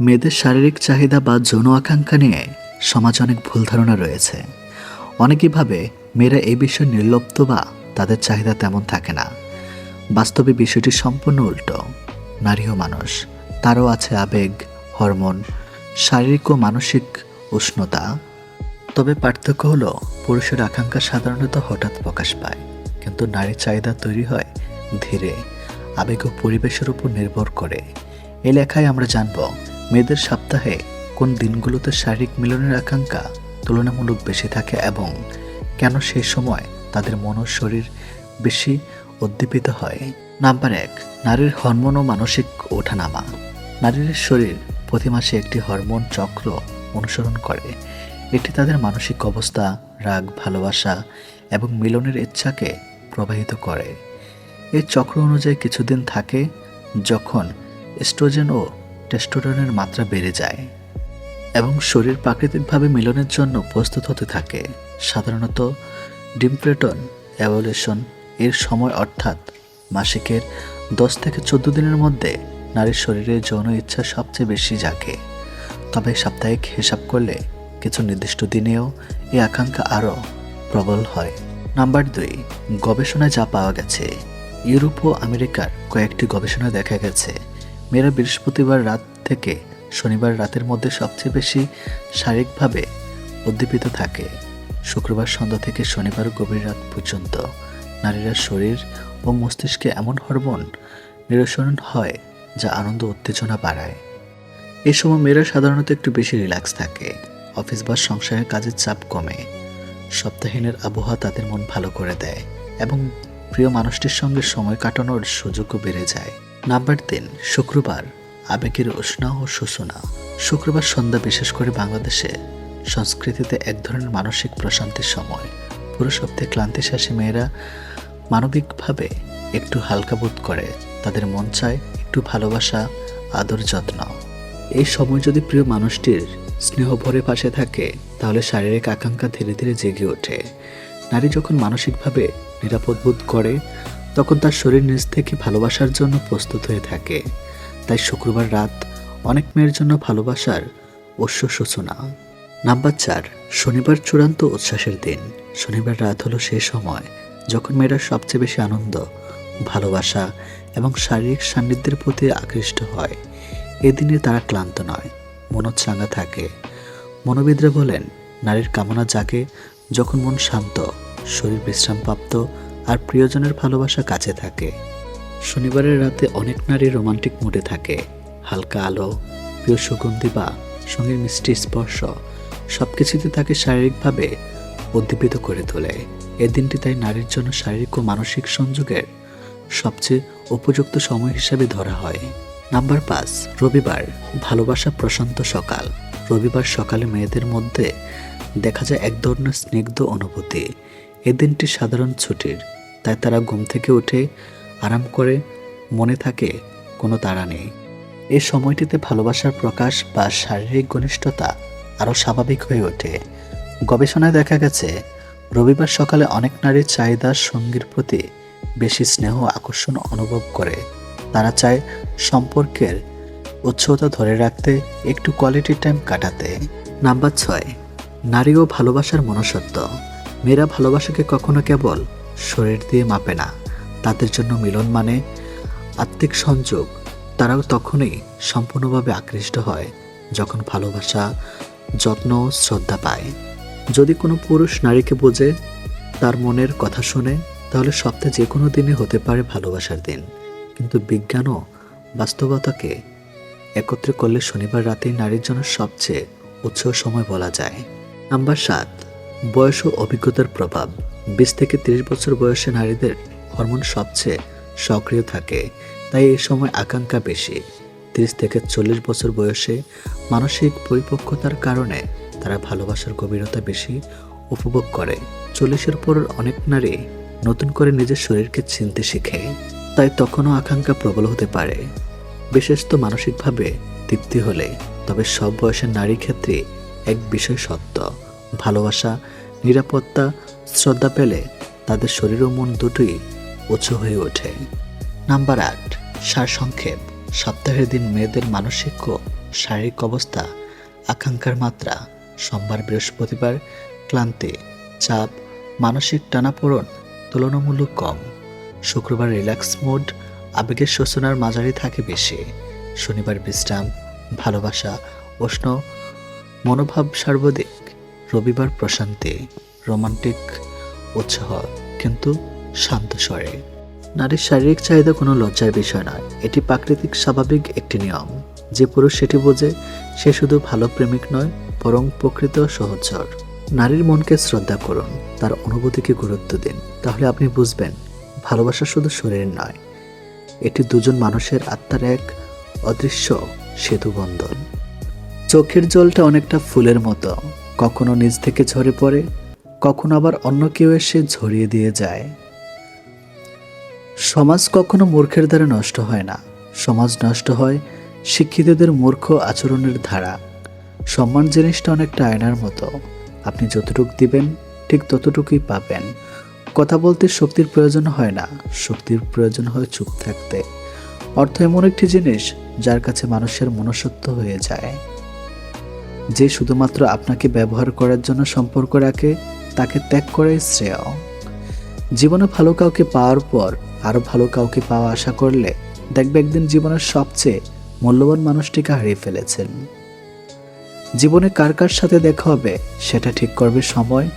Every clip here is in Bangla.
মেয়েদের শারীরিক চাহিদা বা যৌন আকাঙ্ক্ষা নিয়ে সমাজ অনেক ভুল ধারণা রয়েছে। অনেকেই ভাবে মেয়েরা এই বিষয়ে নির্লপ্ত বা তাদের চাহিদা তেমন থাকে না। বাস্তবে বিষয়টি সম্পূর্ণ উল্টো। নারীও মানুষ, তারও আছে আবেগ, হরমোন, শারীরিক ও মানসিক উষ্ণতা। তবে পার্থক্য হলো, পুরুষের আকাঙ্ক্ষা সাধারণত হঠাৎ প্রকাশ পায়। কিন্তু নারীর চাহিদা তৈরি হয় ধীরে। আবেগ ও পরিবেশের উপর নির্ভর করে। এ লেখায় আমরা জানব মেয়েদের সপ্তাহে কোন দিনগুলোতে শারীরিক মিলনের আকাঙ্ক্ষা তুলনামূলক বেশি থাকে এবং কেন সেই সময় তাদের মন ও শরীর বেশি উদ্দীপিত হয়? নাম্বার এক, নারীর হরমোন ও মানসিক ওঠানামা। নারীর শরীর প্রতি মাসে একটি হরমোন চক্র অনুসরণ করে। এটি তাদের মানসিক অবস্থা, রাগ, ভালোবাসা এবং মিলনের ইচ্ছাকে প্রবাহিত করে। এই চক্র অনুযায়ী কিছুদিন থাকে যখন স্ট্রোজেন ও টেস্টোরনের মাত্রা বেড়ে যায় এবং শরীর প্রাকৃতিকভাবে মিলনের জন্য প্রস্তুত হতে থাকে। সাধারণত ডিমপ্রেটন অ্যাভলিউশন এর সময় অর্থাৎ মাসিকের দশ থেকে চোদ্দ দিনের মধ্যে নারীর শরীরে যৌন ইচ্ছা সবচেয়ে বেশি জাগে। তবে সাপ্তাহিক হিসাব করলে কিছু নির্দিষ্ট দিনেও এই আকাঙ্ক্ষা আরও প্রবল হয়। নাম্বার দুই, গবেষণায় যা পাওয়া গেছে। ইউরোপ ও আমেরিকার কয়েকটি গবেষণায় দেখা গেছে। মেয়েরা বৃহস্পতিবার রাত থেকে শনিবার রাতের মধ্যে সবচেয়ে বেশি শারীরিকভাবে উদ্দীপিত থাকে। শুক্রবার সন্ধ্যা থেকে শনিবার গভীর রাত পর্যন্ত নারীরা শরীর ও মস্তিষ্কে এমন হরমোন নিরসরণ হয় যা আনন্দ, উত্তেজনা বাড়ায়। এ সময় মেয়েরা সাধারণত একটু বেশি রিল্যাক্স থাকে। অফিস বা সংসারের কাজের চাপ কমে। সপ্তাহীনের আবহাওয়া তাদের মন ভালো করে দেয় এবং প্রিয় মানুষটির সঙ্গে সময় কাটানোর সুযোগও বেড়ে যায়। নাম্বার তিন, শুক্রবার আবেগের উষ্ণা ও সূচনা শুক্রবার সন্ধ্যা বিশেষ করে বাংলাদেশে সংস্কৃতিতে এক ধরনের মানসিক প্রশান্তির সময়। পুরো সপ্তাহে ক্লান্তি শেষে মেয়েরা মানবিকভাবে একটু হালকা বোধ করে। তাদের মন চায় একটু ভালোবাসা, আদর যত্ন। এই সময় যদি প্রিয় মানুষটির স্নেহ ভরে পাশে থাকে, তাহলে শারীরিক আকাঙ্ক্ষা ধীরে ধীরে জেগে ওঠে। নারী যখন মানসিকভাবে নিরাপদ বোধ করে, তখন তার শরীর নিজ থেকে ভালোবাসার জন্য প্রস্তুত হয়ে থাকে। তাই শুক্রবার রাত অনেক মেয়ের জন্য ভালোবাসার অশ্ব সূচনা। নাম্বার চার, শনিবার চূড়ান্ত উচ্ছ্বাসের দিন। শনিবার রাত হলো সেই সময় যখন মেয়েরা সবচেয়ে বেশি আনন্দ, ভালোবাসা এবং শারীরিক সান্নিধ্যের প্রতি আকৃষ্ট হয়। এদিনে তারা ক্লান্ত নয়, মনোচ্ছাঙ্গা থাকে। মনোবিদরা বলেন, নারীর কামনা জাগে যখন মন শান্ত, শরীর বিশ্রামপ্রাপ্ত আর প্রিয়জনের ভালোবাসা কাছে থাকে। শনিবারের রাতে অনেক নারী রোমান্টিক মুডে থাকে। হালকা আলো, প্রিয় সুগন্ধি বা সঙ্গীর মিষ্টি স্পর্শ সব কিছুতে তাকে শারীরিকভাবে উদ্দীপিত করে তোলে। এ দিনটি তাই নারীর জন্য শারীরিক ও মানসিক সংযোগের সবচেয়ে উপযুক্ত সময় হিসাবে ধরা হয়। নাম্বার পাঁচ, রবিবার, ভালোবাসা প্রশান্ত সকাল। রবিবার সকালে মেয়েদের মধ্যে দেখা যায় এক ধরনের স্নিগ্ধ অনুভূতি। এ দিনটি সাধারণ ছুটির, তাই তারা ঘুম থেকে উঠে আরাম করে মনে থাকে কোনো তাড়া নেই। এ সময়টিতে ভালোবাসার প্রকাশ বা শারীরিক ঘনিষ্ঠতা আরও স্বাভাবিক হয়ে ওঠে। গবেষণায় দেখা গেছে, রবিবার সকালে অনেক নারীর চাহিদা সঙ্গীর প্রতি বেশি স্নেহ আকর্ষণ অনুভব করে। তারা চায় সম্পর্কের উৎসতা ধরে রাখতে, একটু কোয়ালিটি টাইম কাটাতে। নাম্বার ছয়, নারী ও ভালোবাসার মনুষ্যত্ব। মেয়েরা ভালোবাসাকে কখনো কেবল শরীর দিয়ে মাপে না। তাদের জন্য মিলন মানে আত্মিক সংযোগ। তারাও তখনই সম্পূর্ণভাবে আকৃষ্ট হয় যখন ভালোবাসা, যত্ন, শ্রদ্ধা পায়। যদি কোনো পুরুষ নারীকে বোঝে, তার মনের কথা শুনে, তাহলে সপ্তাহে যে কোনো দিনে হতে পারে ভালোবাসার দিন। কিন্তু বিজ্ঞান ও বাস্তবতাকে একত্রে করলে শনিবার রাতেই নারীর জন্য সবচেয়ে উৎসব সময় বলা যায়। নাম্বার সাত, বয়স ও অভিজ্ঞতার প্রভাব। বিশ থেকে তিরিশ বছর বয়সে নারীদের হরমোন সবচেয়ে সক্রিয় থাকে। তাই এই সময় আকাঙ্ক্ষা বেশি। তিরিশ থেকে চল্লিশ বছর বয়সে মানসিক পরিপক্কতার কারণে তারা ভালোবাসার গভীরতা বেশি উপভোগ করে। চল্লিশের পর অনেক নারী নতুন করে নিজের শরীরকে চিনতে শিখে, তাই তখনও আকাঙ্ক্ষা প্রবল হতে পারে। বিশেষত মানসিকভাবে তৃপ্তি হলে, তবে সব বয়সের নারী ক্ষেত্রে এক বিষয় সত্য। ভালোবাসা, নিরাপত্তা, শ্রদ্ধা পেলে তাদের শরীর ও মন দুটোই উঁচু হয়ে ওঠে। নাম্বার আট, সারসংক্ষেপ। সপ্তাহের দিন মেয়েদের মানসিক ও শারীরিক অবস্থা, আকাঙ্ক্ষার মাত্রা। সোমবার বৃহস্পতিবার ক্লান্তি, চাপ, মানসিক টানাপোড়ন তুলনামূলক কম। শুক্রবার রিল্যাক্স মুড, আবেগের শোষণার মাঝারি থাকে বেশি। শনিবার বিশ্রাম, ভালোবাসা, উষ্ণ মনোভাব সার্বদিক রবিবার প্রশান্তি, রোমান্টিক উৎসাহ, কিন্তু শান্ত স্বরে। নারীর শারীরিক চাহিদা কোনো লজ্জার বিষয় নয়। এটি প্রাকৃতিক স্বাভাবিক একটি নিয়ম। যে পুরুষ সেটি বোঝে, সে শুধু ভালো প্রেমিক নয়, বরং প্রকৃত সহচর। নারীর মনকে শ্রদ্ধা করুন, তার অনুভূতিকে গুরুত্ব দিন। তাহলে আপনি বুঝবেন, ভালোবাসা শুধু শরীরের নয়, এটি দুজন মানুষের আত্মার এক অদৃশ্য সেতু বন্ধন। চোখের জলটা অনেকটা ফুলের মতো। কখনো নিজ থেকে ঝরে পড়ে, কখনো আবার অন্য কেউ এসে ঝরিয়ে দিয়ে যায়। সমাজ কখনো মূর্খের দ্বারা নষ্ট হয় না। সমাজ নষ্ট হয় শিক্ষিতদের মূর্খ আচরণের ধারা। সম্মান জিনিসটা অনেকটা আয়নার মতো। আপনি যতটুকু দিবেন, ঠিক ততটুকুই পাবেন। কথা বলতে শক্তির প্রয়োজন হয় না। শক্তির প্রয়োজন হয় চুপ থাকতে। অর্থ এমন একটি জিনিস যার কাছে মানুষের মনসত্ব হয়ে যায়। যে শুধুমাত্র আপনাকে ব্যবহার করার জন্য সম্পর্ক রাখে, তাকে ত্যাগ করাই শ্রেয়। জীবনে ভালো কাউকে পাওয়ার পর আরও ভালো কাউকে পাওয়া আশা করলে দেখবে একদিন জীবনের সবচেয়ে মূল্যবান মানুষটিকে হারিয়ে ফেলেছেন। জীবনে কার কার সাথে দেখা হবে সেটা ঠিক করবে সময়,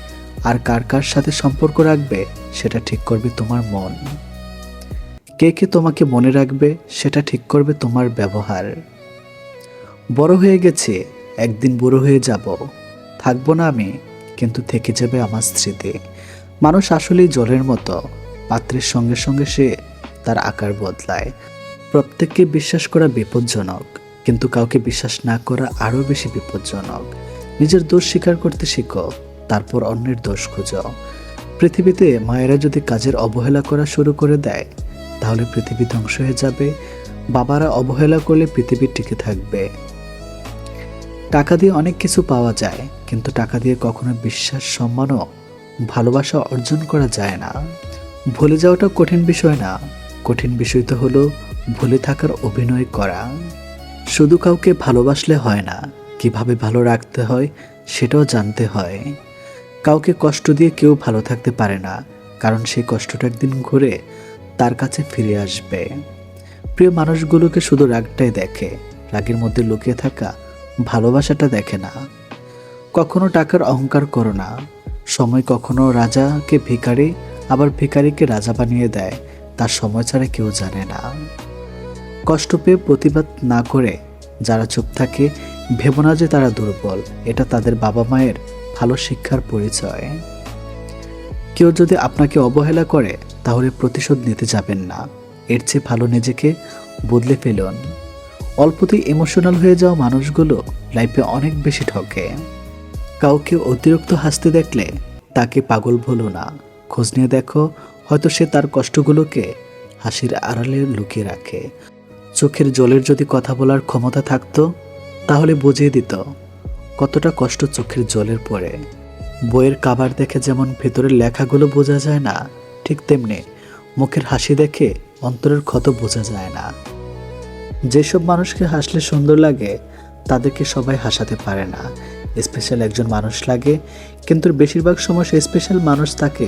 আর কার কার সাথে সম্পর্ক রাখবে সেটা ঠিক করবে তোমার মন। কে কে তোমাকে মনে রাখবে সেটা ঠিক করবে তোমার ব্যবহার। বড় হয়ে গেছে, একদিন বুড়ো হয়ে যাব। থাকব না আমি, কিন্তু থেকে যাবে আমার স্মৃতি। মানুষ আসলেই জলের মতো। পাত্রের সঙ্গে সঙ্গে সে তার আকার বদলায়। প্রত্যেককে বিশ্বাস করা বিপজ্জনক, কিন্তু কাউকে বিশ্বাস না করা আরও বেশি বিপজ্জনক। নিজের দোষ স্বীকার করতে শিখো, তারপর অন্যের দোষ খুঁজো। পৃথিবীতে মায়েরা যদি কাজের অবহেলা করা শুরু করে দেয়, তাহলে পৃথিবী ধ্বংস হয়ে যাবে। বাবারা অবহেলা করলে পৃথিবী টিকে থাকবে। টাকা দিয়ে অনেক কিছু পাওয়া যায়, কিন্তু টাকা দিয়ে কখনো বিশ্বাস, সম্মানও, ভালোবাসা অর্জন করা যায় না। ভুলে যাওয়াটা কঠিন বিষয় না। কঠিন বিষয় তো হলো ভুলে থাকার অভিনয় করা। শুধু কাউকে ভালোবাসলে হয় না, কীভাবে ভালো রাখতে হয় সেটাও জানতে হয়। কাউকে কষ্ট দিয়ে কেউ ভালো থাকতে পারে না, কারণ সেই কষ্টটা একদিন ঘুরে তার কাছে ফিরে আসবে। প্রিয় মানুষগুলোকে শুধু রাগটাই দেখে, রাগের মধ্যে লুকিয়ে থাকা ভালোবাসাটা দেখে না। কখনো টাকার অহংকার করো না, সময় কখনো রাজাকে ভিখারি আবার ভিখারিকে রাজা বানিয়ে দেয়। তার সময় ছাড়া কেউ জানে না। কষ্ট পেয়ে প্রতিবাদ না করে যারা চুপ থাকে, ভেবো না যে তারা দুর্বল। এটা তাদের বাবা মায়ের ভালো শিক্ষার পরিচয়। কেউ যদি আপনাকে অবহেলা করে, তাহলে প্রতিশোধ নিতে যাবেন না। এর চেয়ে ভালো নিজেকে বদলে ফেলুন। অল্পতেই ইমোশনাল হয়ে যাওয়া মানুষগুলো লাইফে অনেক বেশি ঠকে। কাউকে অতিরিক্ত হাসতে দেখলে তাকে পাগল ভুলো না। খোঁজ নিয়ে দেখো, হয়তো সে তার কষ্টগুলোকে হাসির আড়ালে লুকিয়ে রাখে। চোখের জলের যদি কথা বলার ক্ষমতা থাকতো, তাহলে বুঝিয়ে দিত কতটা কষ্ট চোখের জলের পরে বইয়ের কাবার দেখে যেমন ভেতরের লেখাগুলো বোঝা যায় না, ঠিক তেমনি মুখের হাসি দেখে অন্তরের ক্ষত বোঝা যায় না। যেসব মানুষকে হাসলে সুন্দর লাগে, তাদেরকে সবাই হাসাতে পারে না। স্পেশাল একজন মানুষ লাগে, কিন্তু বেশিরভাগ সময় সেই স্পেশাল মানুষ তাকে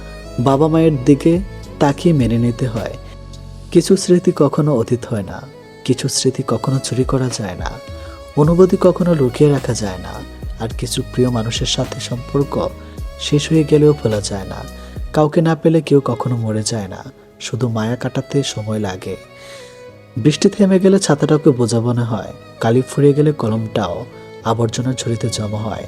বাবা মায়ের দিকে তাকিয়ে মেনে নিতে হয়। কিছু স্মৃতি কখনো অতীত হয় না, কিছু স্মৃতি কখনো চুরি করা যায় না, অনুভূতি কখনো লুকিয়ে রাখা যায় না, আর কিছু প্রিয় মানুষের সাথে সম্পর্ক শেষ হয়ে গেলেও ফেলা যায় না। কাউকে না পেলে কেউ কখনো মরে যায় না, শুধু মায়া কাটাতে সময় লাগে। বৃষ্টি থেমে গেলে ছাতাটাকে বোঝা হয়, কালি ফুরিয়ে গেলে কলমটাও আবর্জনা ঝুড়িতে জমা হয়।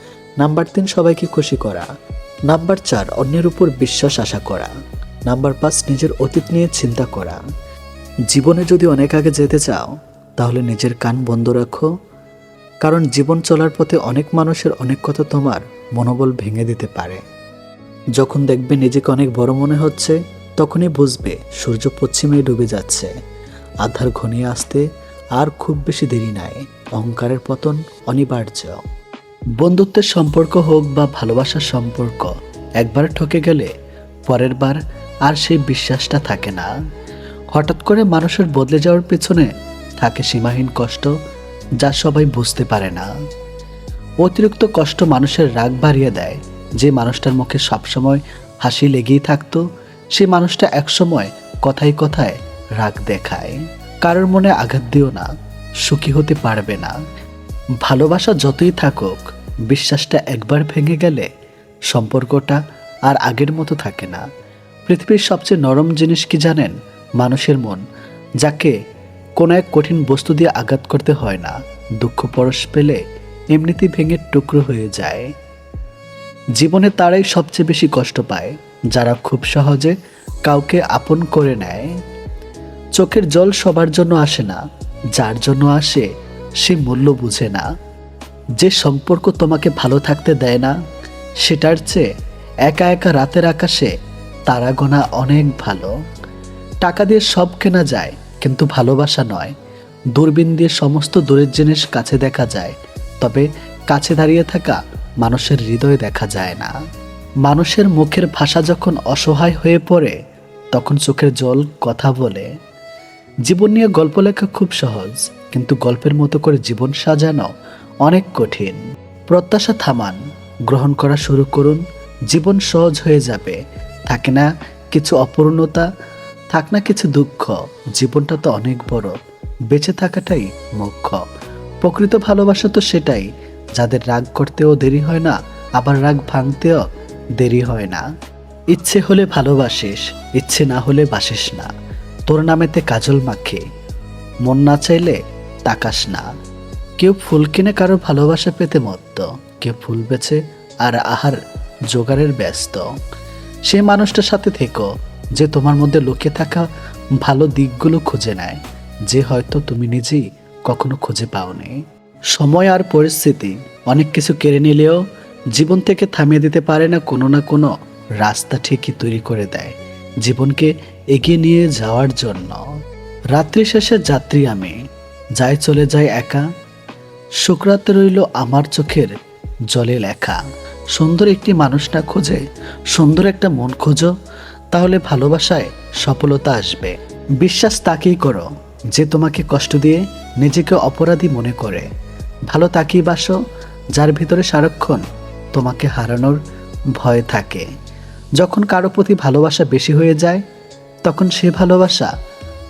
নাম্বার তিন, সবাইকে খুশি করা। নাম্বার চার, অন্যের উপর বিশ্বাস আশা করা। নাম্বার পাঁচ, নিজের অতীত নিয়ে চিন্তা করা। জীবনে যদি অনেক আগে যেতে চাও, তাহলে নিজের কান বন্ধ রাখো। কারণ জীবন চলার পথে অনেক মানুষের অনেক কথা তোমার মনোবল ভেঙে দিতে পারে। যখন দেখবে নিজেকে অনেক বড় মনে হচ্ছে, তখনই বুঝবে সূর্য পশ্চিমে ডুবে যাচ্ছে। আধার ঘনিয়ে আসতে আর খুব বেশি দেরি নাই। অহংকারের পতন অনিবার্য। বন্ধুত্বের সম্পর্ক হোক বা ভালোবাসার সম্পর্ক, একবার ঠকে গেলে পরের বার আর সেই বিশ্বাসটা থাকে না। হঠাৎ করে মানুষের বদলে যাওয়ার পেছনে থাকে সীমাহীন কষ্ট যা সবাই বুঝতে পারে না। অতিরিক্ত কষ্ট মানুষের রাগ বাড়িয়ে দেয়। যে মানুষটার মুখে সবসময় হাসি লেগেই থাকতো, সে মানুষটা একসময় কথায় কথায় রাগ দেখায়। কারোর মনে আঘাত দিও না, সুখী হতে পারবে না। ভালোবাসা যতই থাকুক, বিশ্বাসটা একবার ভেঙে গেলে সম্পর্কটা আর আগের মতো থাকে না। পৃথিবীর সবচেয়ে নরম জিনিস কি জানেন? মানুষের মন, যাকে কোনো এক কঠিন বস্তু দিয়ে আঘাত করতে হয় না। দুঃখ পরশ পেলে এমনিতেই ভেঙে টুকরো হয়ে যায়। জীবনে তারাই সবচেয়ে বেশি কষ্ট পায়, যারা খুব সহজে কাউকে আপন করে নেয়। চোখের জল সবার জন্য আসে না, যার জন্য আসে সে মূল্য বুঝে না। যে সম্পর্ক তোমাকে ভালো থাকতে দেয় না, সেটার চেয়ে একা একা রাতের আকাশে তারা গোনা অনেক ভালো। টাকা দিয়ে সব কেনা যায়, কিন্তু ভালোবাসা নয়। দূরবীন দিয়ে সমস্ত দূরের জিনিস কাছে দেখা যায়, তবে কাছে দাঁড়িয়ে থাকা মানুষের হৃদয় দেখা যায় না। মানুষের মুখের ভাষা যখন অসহায় হয়ে পড়ে, তখন চোখের জল কথা বলে। জীবন নিয়ে গল্প লেখা খুব সহজ। কিন্তু গল্পের মতো করে জীবন সাজানো অনেক কঠিন। প্রত্যাশা থামান, গ্রহণ করা শুরু করুন, জীবন সহজ হয়ে যাবে। থাকে না কিছু অপূর্ণতা, থাক না কিছু দুঃখ, জীবনটা তো অনেক বড়, বেঁচে থাকাটাই মুখ্য। প্রকৃত ভালোবাসা তো সেটাই, যাদের রাগ করতেও দেরি হয় না, আবার রাগ ভাঙতেও দেরি হয় না। ইচ্ছে হলে ভালোবাসিস, ইচ্ছে না হলে বাসিস না। তোর নামেতে কাজল মাখে। মন না চাইলে তাকাস না। কেউ ফুল কিনে কারও ভালোবাসা পেতে মত্ত, কেউ ফুল বেছে আর আহার জোগাড়ের ব্যস্ত। সে মানুষটার সাথে থেকো, যে তোমার মধ্যে লুকিয়ে থাকা ভালো দিকগুলো খুঁজে নেয়, যে হয়তো তুমি নিজেই কখনো খুঁজে পাওনি। সময় আর পরিস্থিতি, অনেক কিছু কেড়ে নিলেও জীবন থেকে থামিয়ে দিতে পারে না কোনো না কোনো রাস্তা ঠিকই তৈরি করে দেয়, জীবনকে এগিয়ে নিয়ে যাওয়ার জন্য। রাত্রি শেষে যাত্রী আমি যাই চলে যায় একা। শুক্রাতে রইল আমার চোখের জলে লেখা। সুন্দর একটি মানুষ না খোঁজে, সুন্দর একটা মন খোঁজো, তাহলে ভালোবাসায় সফলতা আসবে। বিশ্বাস তাকেই করো, যে তোমাকে কষ্ট দিয়ে নিজেকে অপরাধী মনে করে। ভালো তাকেই বাসো, যার ভিতরে সারাক্ষণ তোমাকে হারানোর ভয় থাকে। যখন কারও প্রতি ভালোবাসা বেশি হয়ে যায়, তখন সে ভালোবাসা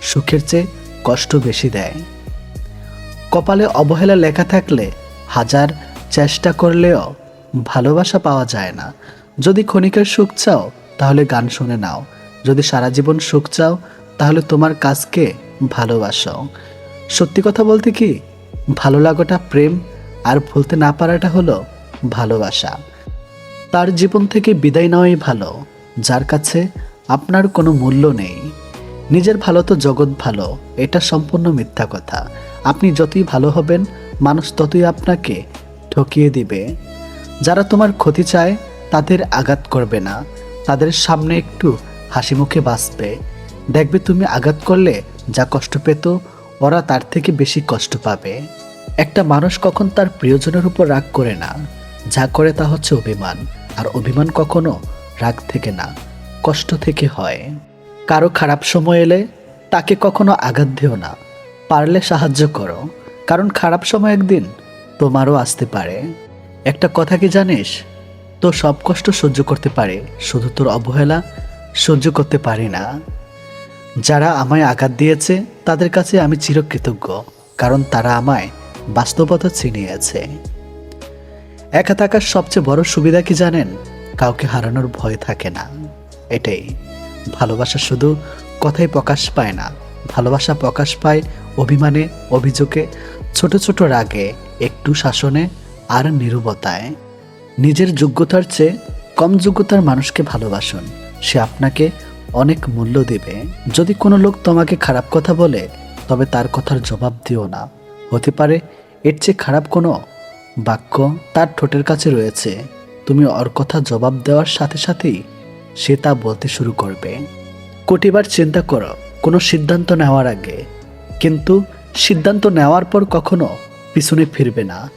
সুখের চেয়ে কষ্ট বেশি দেয়। কপালে অবহেলা লেখা থাকলে হাজার চেষ্টা করলেও ভালোবাসা পাওয়া যায় না। যদি ক্ষণিকের সুখ চাও, তাহলে গান শুনে নাও। যদি সারা জীবন সুখ চাও, তাহলে তোমার কাজকে ভালোবাসো। সত্যি কথা বলতে কি, ভালো লাগাটা প্রেম আর ভুলতে না পারাটা হলো ভালোবাসা। তার জীবন থেকে বিদায় নেওয়াই ভালো, যার কাছে আপনার কোনো মূল্য নেই। নিজের ভালো তো জগৎ ভালো, এটা সম্পূর্ণ মিথ্যা কথা। আপনি যতই ভালো হবেন, মানুষ ততই আপনাকে ঠকিয়ে দিবে। যারা তোমার ক্ষতি চায়, তাদের আঘাত করবে না। তাদের সামনে একটু হাসি মুখে বাঁচবে। দেখবে তুমি আঘাত করলে যা কষ্ট পেত, ওরা তার থেকে বেশি কষ্ট পাবে। একটা মানুষ কখন তার প্রিয়জনের উপর রাগ করে না। যা করে তা হচ্ছে অভিমান, আর অভিমান কখনো রাগ থেকে না, কষ্ট থেকে হয়। কারও খারাপ সময় এলে তাকে কখনো আঘাত দিও না। পারলে সাহায্য করো, কারণ খারাপ সময় একদিন তোমারও আসতে পারে। একটা কথা কি জানিস? তো সব কষ্ট সহ্য করতে পারে, শুধু তোর অবহেলা সহ্য করতে পারি না। যারা আমায় আঘাত দিয়েছে, তাদের কাছে আমি চিরকৃতজ্ঞ, কারণ তারা আমায় বাস্তবতা চিনিয়েছে একা থাকার সবচেয়ে বড় সুবিধা কি জানেন? কাউকে হারানোর ভয় থাকে না। এটাই। ভালোবাসা শুধু কথায় প্রকাশ পায় না, ভালোবাসা প্রকাশ পায় অভিমানে, অভিযোগে, ছোট ছোট রাগে, একটু শাসনে আর নিরবতায়। নিজের যোগ্যতার চেয়ে কম যোগ্যতার মানুষকে ভালোবাসুন। সে আপনাকে অনেক মূল্য দেবে। যদি কোনো লোক তোমাকে খারাপ কথা বলে, তবে তার কথার জবাব দিও না। হতে পারে এর চেয়ে খারাপ কোনো বাক্য তার ঠোঁটের কাছে রয়েছে। তুমি ওর কথা জবাব দেওয়ার সাথে সাথেই সে তা বলতে শুরু করবে। কোটিবার চিন্তা করো, কোনো সিদ্ধান্ত নেওয়ার আগে কিন্তু সিদ্ধান্ত নেওয়ার পর কখনো পিছনে ফিরবে না।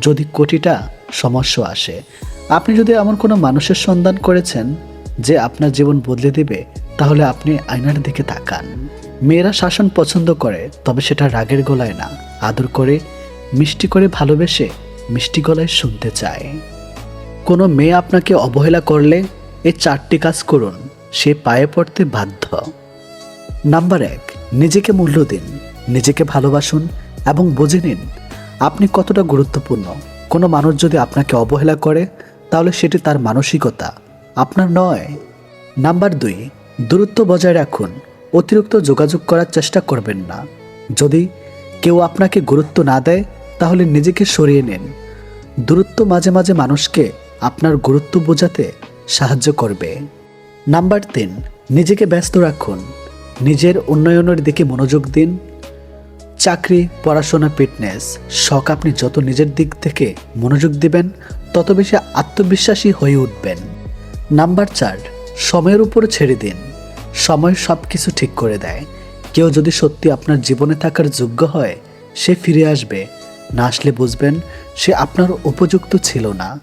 যদি কোটিটা সমস্যা আসে, আপনি যদি এমন কোনো মানুষের সন্ধান করেছেন যে আপনার জীবন বদলে দেবে, তাহলে আপনি আয়নার দিকে তাকান। মেয়েরা শাসন পছন্দ করে, তবে সেটা রাগের গলায় না। আদর করে, মিষ্টি করে ভালোবেসে মিষ্টি গলায় শুনতে চায়। কোনো মেয়ে আপনাকে অবহেলা করলে এই চারটি কাজ করুন, সে পায়ে পড়তে বাধ্য। নাম্বার এক, নিজেকে মূল্য দিন। নিজেকে ভালোবাসুন এবং বুঝে নিন আপনি কতটা গুরুত্বপূর্ণ। কোনো মানুষ যদি আপনাকে অবহেলা করে, তাহলে সেটি তার মানসিকতা, আপনার নয়। নাম্বার দুই, দূরত্ব বজায় রাখুন। অতিরিক্ত যোগাযোগ করার চেষ্টা করবেন না। যদি কেউ আপনাকে গুরুত্ব না দেয়, তাহলে নিজেকে সরিয়ে নিন। দূরত্ব মাঝে মাঝে মানুষকে আপনার গুরুত্ব বোঝাতে সাহায্য করবে। নাম্বার তিন, নিজেকে ব্যস্ত রাখুন। নিজের উন্নয়নের দিকে মনোযোগ দিন। চাকরি, পড়াশোনা ফিটনেস শখ আপনি যত নিজের দিক থেকে মনোযোগ দিবেন, তত বেশি আত্মবিশ্বাসী হয়ে উঠবেন। নাম্বার চার, সময়ের উপর ছেড়ে দিন। সময় সব কিছু ঠিক করে দেয়। কেউ যদি সত্যি আপনার জীবনে থাকার যোগ্য হয়, সে ফিরে আসবে। না আসলে বুঝবেন, সে আপনার উপযুক্ত ছিল না।